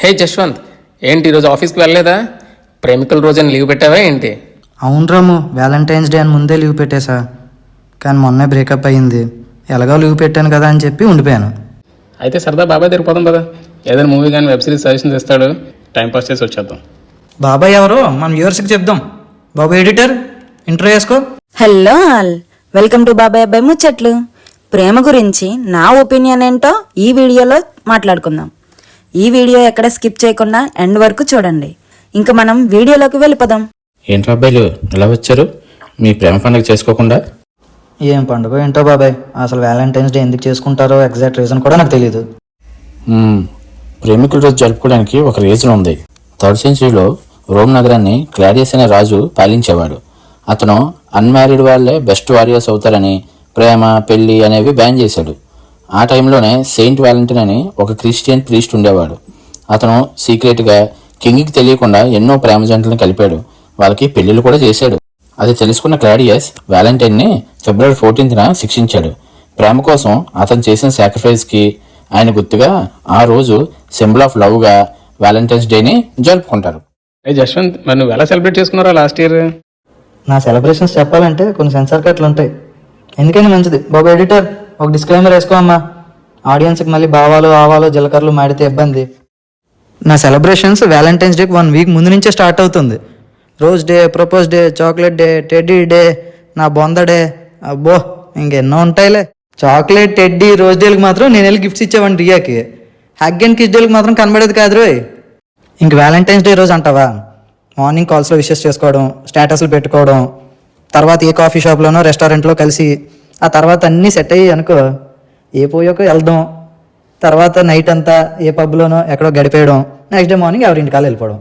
హే జశ్వంత్ ఏంటి ఈరోజు ఆఫీస్కి వెళ్ళలేదా? ప్రేమికుల రోజున లీవ్ పెట్టావా ఏంటి? అవును రాము వ్యాలంటైన్స్ డే అని ముందే లీవ్ పెట్టేశా. కానీ మొన్నే బ్రేకప్ అయ్యింది. ఎలాగో లీవ్ పెట్టాను కదా అని చెప్పి ఉండిపోయాను. అయితే సరదా బాబాయ్ దగ్గర పోదాం కదా ఏదైనా మూవీ కానీ వెబ్ సిరీస్ సజెషన్స్ ఇస్తాడు టైం పాస్ చేసి వచ్చేద్దాం. బాబాయ్ ఎవరో? మన వ్యూవర్స్కి చెప్దాం. బాబు ఎడిటర్ ఇంటర్ చేసుకో హలో ఆల్ వెల్కమ్ టు బాబాయ్ అబ్బాయి ముచ్చట్లు. ప్రేమ గురించి నా ఒపీనియన్ ఏంటో ఈ వీడియోలో మాట్లాడుకుందాం. ఈ వీడియో ఎక్కడ స్కిప్ చేయకుండా ఎండ్ వరకు చూడండి. ఇంకా మనం వీడియోలోకి వెళ్ళిపోదాం. ఏంట్రా అబ్బాయిలు ఎలా వచ్చారు? మీ ప్రేమ పండుగ చేసుకోకుండా? ఏం పండుగ ఏంటో బాబాయ్? అసలు వ్యాలంటైన్స్ డే ఎందుకు చేసుకుంటారో ఎగ్జాక్ట్ రీజన్ కూడా నాకు తెలియదు. ప్రేమికుల రోజు జరుపుకోవడానికి ఒక రీజన్ ఉంది. థర్డ్ సెంచరీలో రోమ్ నగరాన్ని క్లాడియస్ అనే రాజు పాలించేవాడు. అతను అన్మ్యారీడ్ వాళ్ళే బెస్ట్ వారియర్స్ అవుతారని ప్రేమ పెళ్ళి అనేవి బ్యాన్ చేశాడు. ఆ టైంలోనే సెయింట్ వ్యాలంటైన్ అని ఒక క్రిస్టియన్ ప్రీస్ట్ ఉండేవాడు. అతను సీక్రెట్గా కింగ్కి తెలియకుండా ఎన్నో ప్రేమ జంటలను కలిపాడు. వాళ్ళకి పెళ్ళిళ్ళు కూడా చేశాడు. అది తెలుసుకున్న క్లాడియస్ వ్యాలంటైన్ని ఫిబ్రవరి ఫోర్టీన్త్న శిక్షించాడు. ప్రేమ కోసం అతను చేసిన సాక్రిఫైస్కి ఆయన గుర్తుగా ఆ రోజు సింబల్ ఆఫ్ లవ్గా వ్యాలంటైన్స్ డేని జరుపుకుంటారు. మరి నువ్వు ఎలా సెలబ్రేట్ చేసుకున్నారా లాస్ట్ ఇయర్? నా సెలబ్రేషన్స్ చెప్పాలంటే కొన్ని సెన్సార్ కట్లు ఉంటాయి. ఎందుకంటే మంచిది. బాబు ఎడిటర్ ఒక డిస్క్లైమర్ వేసుకోమ్మా ఆడియన్స్కి మళ్ళీ భావాలు ఆవాలు జీలకర్రలు మాడితే ఇబ్బంది. నా సెలబ్రేషన్స్ వ్యాలంటైన్స్ డేకి వన్ వీక్ ముందు నుంచే స్టార్ట్ అవుతుంది. Rose day propose day chocolate day teddy day నా బొంద డే అబ్బో ఇంకెన్నో ఉంటాయిలే. చాక్లెట్ టెడ్డీ రోజ్ డేలకు మాత్రం నేను వెళ్ళి గిఫ్ట్స్ ఇచ్చేవాడిని రియాకి. హగ్ అండ్ కిస్ డేలకు మాత్రం కనబడేది కాదు రోయ్. ఇంక వ్యాలంటైన్స్ డే రోజు అంటావా? మార్నింగ్ కాల్స్లో విషెస్ చేసుకోవడం స్టేటస్లు పెట్టుకోవడం తర్వాత ఏ కాఫీ షాప్లోనో రెస్టారెంట్లో కలిసి ఆ తర్వాత అన్నీ సెట్ అయ్యి అనుకో ఏ పోయాకో వెళ్దాం. తర్వాత నైట్ అంతా ఏ పబ్లోనో ఎక్కడో గడిపేయడం. నెక్స్ట్ డే మార్నింగ్ ఎవరింటికాలు వెళ్ళిపోవడం.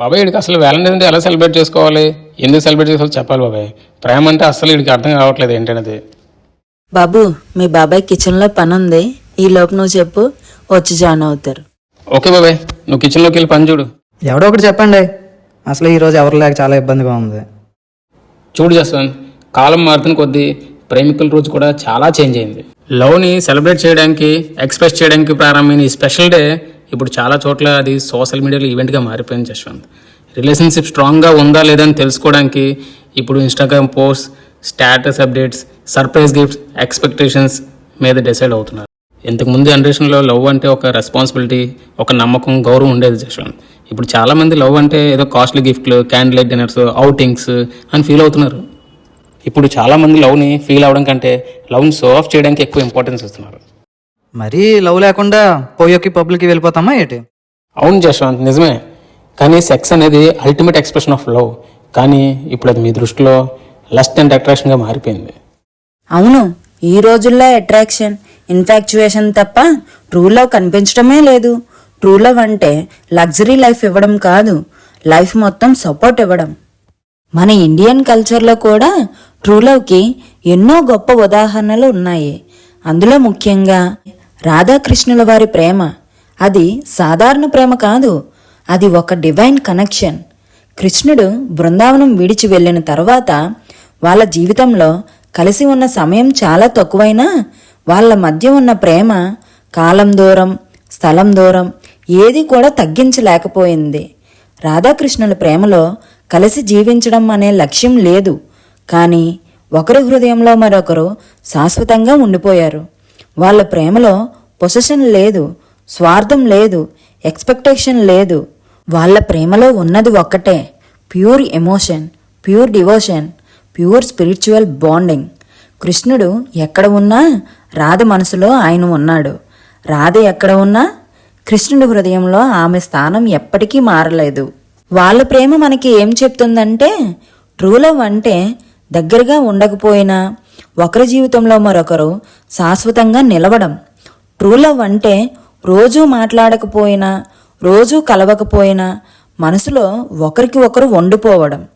బాబాయ్ వీడికి అసలు వ్యాలంటైన్స్ డే ఎలా సెలబ్రేట్ చేసుకోవాలి? ఎందుకు సెలబ్రేట్ చేసుకోవాలి చెప్పాలి బాబాయ్. ప్రేమ అంటే అసలు వీడికి అర్థం కావట్లేదు ఏంటనేది. బాబు మీ బాబాయ్ కిచెన్లో పని ఉంది ఈ లోపు నువ్వు చెప్పు వచ్చి జాయిన్ అవుతారు. ఓకే బాబాయ్ నువ్వు కిచెన్లోకి వెళ్ళి పని చూడు. ఎవడో ఒకటి చెప్పండి. అసలు ఈరోజు ఎవరు లేక చాలా ఇబ్బందిగా ఉంది. చూడు జస్వంత్ కాలం మారుతున్న కొద్దీ ప్రేమికుల రోజు కూడా చాలా చేంజ్ అయింది. లవ్ని సెలబ్రేట్ చేయడానికి ఎక్స్ప్రెస్ చేయడానికి ప్రారంభమైన ఈ స్పెషల్ డే ఇప్పుడు చాలా చోట్ల అది సోషల్ మీడియాలో ఈవెంట్గా మారిపోయింది జస్వంత్. రిలేషన్షిప్ స్ట్రాంగ్గా ఉందా లేదా అని తెలుసుకోవడానికి ఇప్పుడు Instagram post status updates surprise gifts expectations మీద డిసైడ్ అవుతున్నారు. ఇంతకుముందు జనరేషన్లో లవ్ అంటే ఒక రెస్పాన్సిబిలిటీ ఒక నమ్మకం గౌరవం ఉండేది జస్వంత్. ఇప్పుడు చాలామంది లవ్ అంటే ఏదో కాస్ట్లీ గిఫ్ట్లు క్యాండిల్ లైట్ డిన్నర్స్ అవుటింగ్స్ అని ఫీల్ అవుతున్నారు. ఇప్పుడు చాలామంది లవ్ని ఫీల్ అవడం కంటే లవ్ని షో ఆఫ్ చేయడానికి ఎక్కువ ఇంపార్టెన్స్ ఇస్తున్నారు. మరీ లవ్ లేకుండా పోయోకి పబ్లిక్కి వెళ్ళిపోతామా ఏంటి? అవును జశ్వంత్ నిజమే. కానీ సెక్స్ అనేది అల్టిమేట్ ఎక్స్ప్రెషన్ ఆఫ్ లవ్ కానీ ఇప్పుడు అది మీ దృష్టిలో లస్ట్ అండ్ అట్రాక్షన్గా మారిపోయింది. అవును ఈ రోజుల్లో అట్రాక్షన్ ఇన్ఫాక్చుయేషన్ తప్ప ట్రూ లవ్ కనిపించడమే లేదు. ట్రూ లవ్ అంటే లగ్జరీ లైఫ్ ఇవ్వడం కాదు లైఫ్ మొత్తం సపోర్ట్ ఇవ్వడం. మన ఇండియన్ కల్చర్లో కూడా ట్రూ లవ్కి ఎన్నో గొప్ప ఉదాహరణలు ఉన్నాయి. అందులో ముఖ్యంగా రాధాకృష్ణుల వారి ప్రేమ. అది సాధారణ ప్రేమ కాదు అది ఒక డివైన్ కనెక్షన్ కృష్ణుడు బృందావనం విడిచి వెళ్ళిన తర్వాత వాళ్ళ జీవితంలో కలిసి ఉన్న సమయం చాలా తక్కువైనా వాళ్ళ మధ్య ఉన్న ప్రేమ కాలం దూరం స్థలం దూరం ఏది కూడా తగ్గించలేకపోయింది. రాధాకృష్ణుల ప్రేమలో కలిసి జీవించడం అనే లక్ష్యం లేదు. కానీ ఒకరి హృదయంలో మరొకరు శాశ్వతంగా ఉండిపోయారు. వాళ్ళ ప్రేమలో పొసెషన్ లేదు స్వార్థం లేదు ఎక్స్పెక్టేషన్ లేదు. వాళ్ళ ప్రేమలో ఉన్నది ఒక్కటే pure emotion pure devotion pure spiritual bonding. కృష్ణుడు ఎక్కడ ఉన్నా రాధ మనసులో ఆయన ఉన్నాడు. రాధ ఎక్కడ ఉన్నా కృష్ణుడి హృదయంలో ఆమె స్థానం ఎప్పటికీ మారలేదు. వాళ్ళ ప్రేమ మనకి ఏం చెప్తుందంటే ట్రూ లవ్ అంటే దగ్గరగా ఉండకపోయినా ఒకరి జీవితంలో మరొకరు శాశ్వతంగా నిలవడం. ట్రూ లవ్ అంటే రోజూ మాట్లాడకపోయినా రోజూ కలవకపోయినా మనసులో ఒకరికి ఒకరు వండిపోవడం.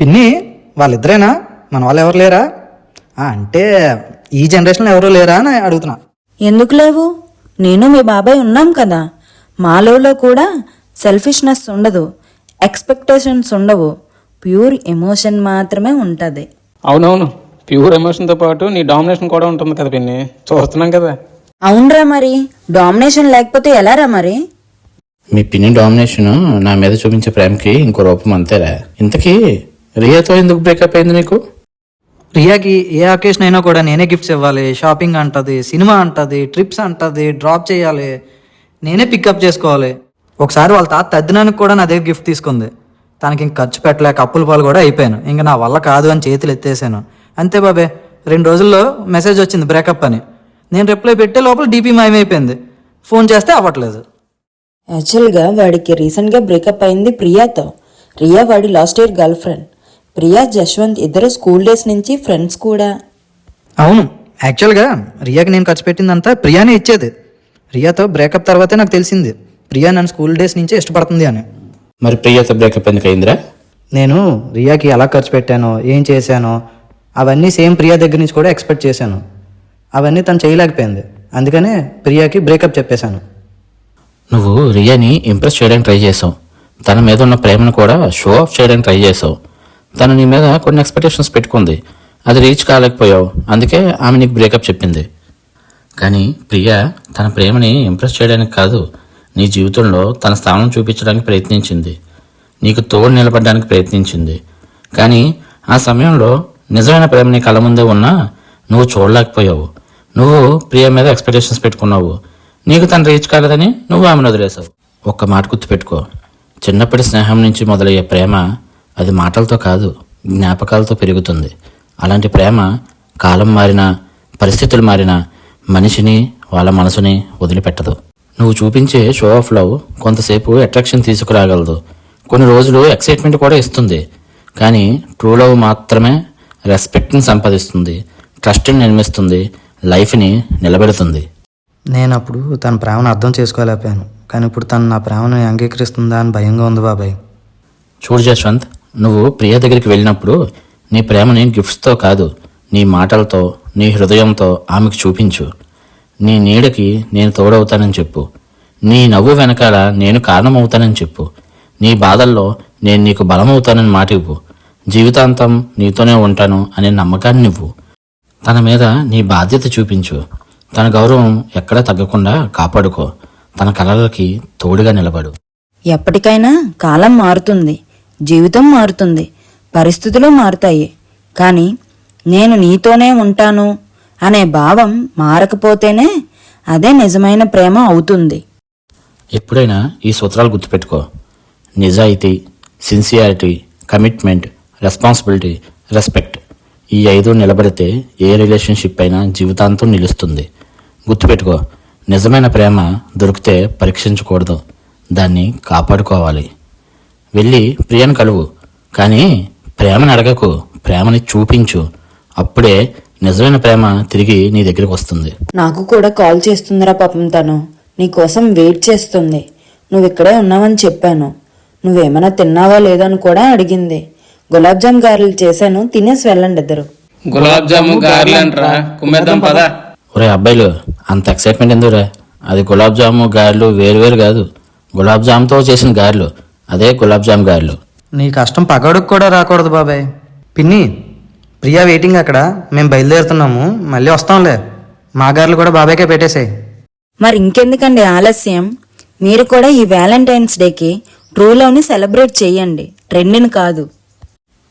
పిన్ని వాళ్ళిద్దరేనా? మన వాళ్ళు ఎవరు లేరా? అంటే ఈ జనరేషన్లో ఎవరు లేరా అని అడుగుతున్నా. ఎందుకు లేవు? నేను మీ బాబాయ్ ఉన్నాం కదా. మాలోలో కూడా సెల్ఫిష్నెస్ ఉండదు. ఎక్స్పెక్టేషన్స్ ఉండవు. ప్యూర్ ఎమోషన్ మాత్రమే ఉంటుంది. అవునవును. ప్యూర్ ఎమోషన్తో పాటు నీ డామినేషన్ కూడా ఉంటుంది కదా పిన్ని. చూస్తున్నాం కదా. అవునరా మరి. డామినేషన్ లేకపోతే ఎలారా మరి? మీ పిన్ని డామినేషన్ నా మీద చూపించే ప్రేమకి ఇంకో రూపం అంతేరా. ఇంతకీ రియాతో ఎందుకు బ్రేకప్ అయింది నీకు? రియాకి ఏ అకేషన్ అయినా కూడా నేనే గిఫ్ట్స్ ఇవ్వాలి. షాపింగ్ అంటది సినిమా అంటది ట్రిప్స్ అంటది డ్రాప్ చేయాలి. నేనే పికప్ చేసుకోవాలి. ఒకసారి వాళ్ళ తాత తద్దినానికి కూడా నా దగ్గర గిఫ్ట్ తీసుకుంది. తనకి ఇంక ఖర్చు పెట్టలేక అప్పుల పాలు కూడా అయిపోయాను. ఇంకా నా వల్ల కాదు అని చేతులు ఎత్తేసాను. అంతే బాబే రెండు రోజుల్లో మెసేజ్ వచ్చింది బ్రేకప్ అని. నేను రిప్లై పెట్టే లోపల డీపీ మాయమైపోయింది. ఫోన్ చేస్తే అవ్వట్లేదు. యాక్చువల్గా వాడికి రీసెంట్గా బ్రేకప్ అయింది ప్రియాతో. రియా వాడి last year girlfriend Priya Jashwanth ఇద్దరు స్కూల్ డేస్ నుంచి ఫ్రెండ్స్ కూడా. అవును యాక్చువల్గా రియాకి నేను ఖర్చు పెట్టిందంతా ప్రియానే ఇచ్చేది. రియాతో బ్రేకప్ తర్వాతే నాకు తెలిసింది. ప్రియా నన్ను స్కూల్ డేస్ నుంచే ఇష్టపడుతుంది అని. మరి ప్రియాతో బ్రేకప్ ఎందుకు అయిందిరా? నేను రియాకి ఎలా ఖర్చు పెట్టానో ఏం చేశానో అవన్నీ సేమ్ ప్రియా దగ్గర నుంచి కూడా ఎక్స్పెక్ట్ చేశాను. అవన్నీ తను చేయలేకపోయింది. అందుకనే ప్రియాకి బ్రేకప్ చెప్పేశాను. నువ్వు రియాని ఇంప్రెస్ చేయడానికి ట్రై చేసావు. తన మీద ఉన్న ప్రేమను కూడా షో ఆఫ్ చేయడానికి ట్రై చేసావు. తను నీ మీద కొన్ని ఎక్స్పెక్టేషన్స్ పెట్టుకుంది. అది రీచ్ కాలేకపోయావు. అందుకే ఆమె నీకు బ్రేకప్ చెప్పింది. కానీ ప్రియా తన ప్రేమని ఇంప్రెస్ చేయడానికి కాదు నీ జీవితంలో తన స్థానం చూపించడానికి ప్రయత్నించింది. నీకు తోడు నిలబడడానికి ప్రయత్నించింది. కానీ ఆ సమయంలో నిజమైన ప్రేమ నీ కళ్ళ ముందే ఉన్నా నువ్వు చూడలేకపోయావు. నువ్వు ప్రియ మీద ఎక్స్పెక్టేషన్స్ పెట్టుకున్నావు. నీకు తను రీచ్ కాలేదని నువ్వు ఆమెను వదిలేసావు. ఒక్క మాట గుర్తుపెట్టుకో. చిన్నప్పటి స్నేహం నుంచి మొదలయ్యే ప్రేమ అది మాటలతో కాదు జ్ఞాపకాలతో పెరుగుతుంది. అలాంటి ప్రేమ కాలం మారినా పరిస్థితులు మారినా మనిషిని వాళ్ళ మనసుని వదిలిపెట్టదు. నువ్వు చూపించే షో ఆఫ్ లవ్ కొంతసేపు అట్రాక్షన్ తీసుకురాగలదు. కొన్ని రోజులు ఎక్సైట్మెంట్ కూడా ఇస్తుంది. కానీ ట్రూ లవ్ మాత్రమే రెస్పెక్ట్ని సంపాదిస్తుంది ట్రస్ట్ని నిర్మిస్తుంది లైఫ్ని నిలబెడుతుంది. నేను అప్పుడు తన ప్రేమను అర్థం చేసుకోలేకపోయాను. కానీ ఇప్పుడు తను నా ప్రేమను అంగీకరిస్తుందా అని భయంగా ఉంది బాబాయ్. చూడు జశ్వంత్ నువ్వు ప్రియ దగ్గరికి వెళ్ళినప్పుడు నీ ప్రేమని గిఫ్ట్స్తో కాదు నీ మాటలతో నీ హృదయంతో ఆమెకు చూపించు. నీ నీడకి నేను తోడవుతానని చెప్పు. నీ నవ్వు వెనకాల నేను కారణమవుతానని చెప్పు. నీ బాధల్లో నేను నీకు బలమవుతానని మాట ఇవ్వు. జీవితాంతం నీతోనే ఉంటాను అనే నమ్మకాన్ని ఇవ్వు. తన మీద నీ బాధ్యత చూపించు. తన గౌరవం ఎక్కడా తగ్గకుండా కాపాడుకో. తన కలలకి తోడుగా నిలబడు. ఎప్పటికైనా కాలం మారుతుంది. జీవితం మారుతుంది పరిస్థితులు మారుతాయి. కానీ నేను నీతోనే ఉంటాను అనే భావం మారకపోతేనే అదే నిజమైన ప్రేమ అవుతుంది. ఎప్పుడైనా ఈ సూత్రాలు గుర్తుపెట్టుకో. నిజాయితీ సిన్సియారిటీ కమిట్మెంట్ రెస్పాన్సిబిలిటీ రెస్పెక్ట్ ఈ ఐదు నిలబడితే ఏ రిలేషన్షిప్ అయినా జీవితాంతం నిలుస్తుంది. గుర్తుపెట్టుకో నిజమైన ప్రేమ దొరికితే పరీక్షించకూడదు. దాన్ని కాపాడుకోవాలి. వెళ్ళి ప్రియను కలువు. కానీ ప్రేమని అడగకు ప్రేమని చూపించు. అప్పుడే నిజమైన ప్రేమ తిరిగి నీ దగ్గరికి వస్తుంది. నాకు కూడా కాల్ చేస్తుందిరా పాపం తను. నీకోసం వెయిట్ చేస్తుంది. నువ్వు ఇక్కడే ఉన్నావని చెప్పాను. నువ్వేమైనా తిన్నావా లేదో అని కూడా అడిగింది. గులాబ్ జామ్ గారెలు చేశాను తినేసి వెళ్ళండి ఇద్దరు. గులాబ్ జాము గార్లు అంటరా. కుమ్మేద్దాం పదా. ఒరే అబ్బాయిలు అంత ఎక్సైట్మెంట్ ఎందుకురా? అది గులాబ్ జాము గారెలు వేరు వేరు కాదు. గులాబ్ జామ్తో చేసిన గారెలు. అదే గులాబ్ జామ్ గారెలు. నీ కష్టం పగడుకు కూడా రాకూడదు బాబాయ్. పిన్ని ప్రియా వెయిటింగ్ అక్కడ. మేము బయలుదేరుతున్నాము. మళ్ళీ వస్తాంలే. మా గారులు కూడా బాబాయ్కే పెట్టేసాయి. మరి ఇంకెందుకండి ఆలస్యం? మీరు కూడా ఈ వ్యాలంటైన్స్ డేకి ట్రూ లవ్ని సెలబ్రేట్ చేయండి. ట్రెండ్ని కాదు.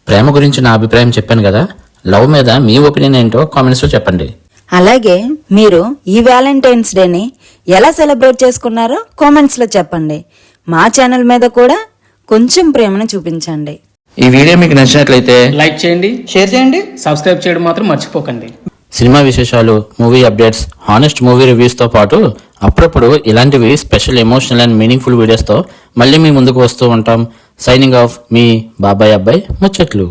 ప్రేమ గురించి నా అభిప్రాయం చెప్పాను కదా? లవ్ మీద మీ ఒపీనియన్ ఏంటో కామెంట్స్లో చెప్పండి. అలాగే మీరు ఈ వ్యాలంటైన్స్ డేని ఎలా సెలబ్రేట్ చేసుకున్నారో కామెంట్స్లో చెప్పండి. మా ఛానల్ మీద కూడా కొంచెం ప్రేమను చూపించండి. ఈ వీడియో మీకు నచ్చినట్లయితే లైక్ చేయండి షేర్ చేయండి. సబ్స్క్రైబ్ చేయడం మాత్రం మర్చిపోకండి. సినిమా విశేషాలు మూవీ అప్డేట్స్ హానెస్ట్ మూవీ రివ్యూస్తో పాటు అప్పుడప్పుడు ఇలాంటివి స్పెషల్ ఎమోషనల్ అండ్ మీనింగ్ఫుల్ వీడియోస్తో మళ్ళీ మీ ముందుకు వస్తూ ఉంటాం. సైనింగ్ ఆఫ్ మీ బాబాయ్ అబ్బాయి ముచ్చట్లు.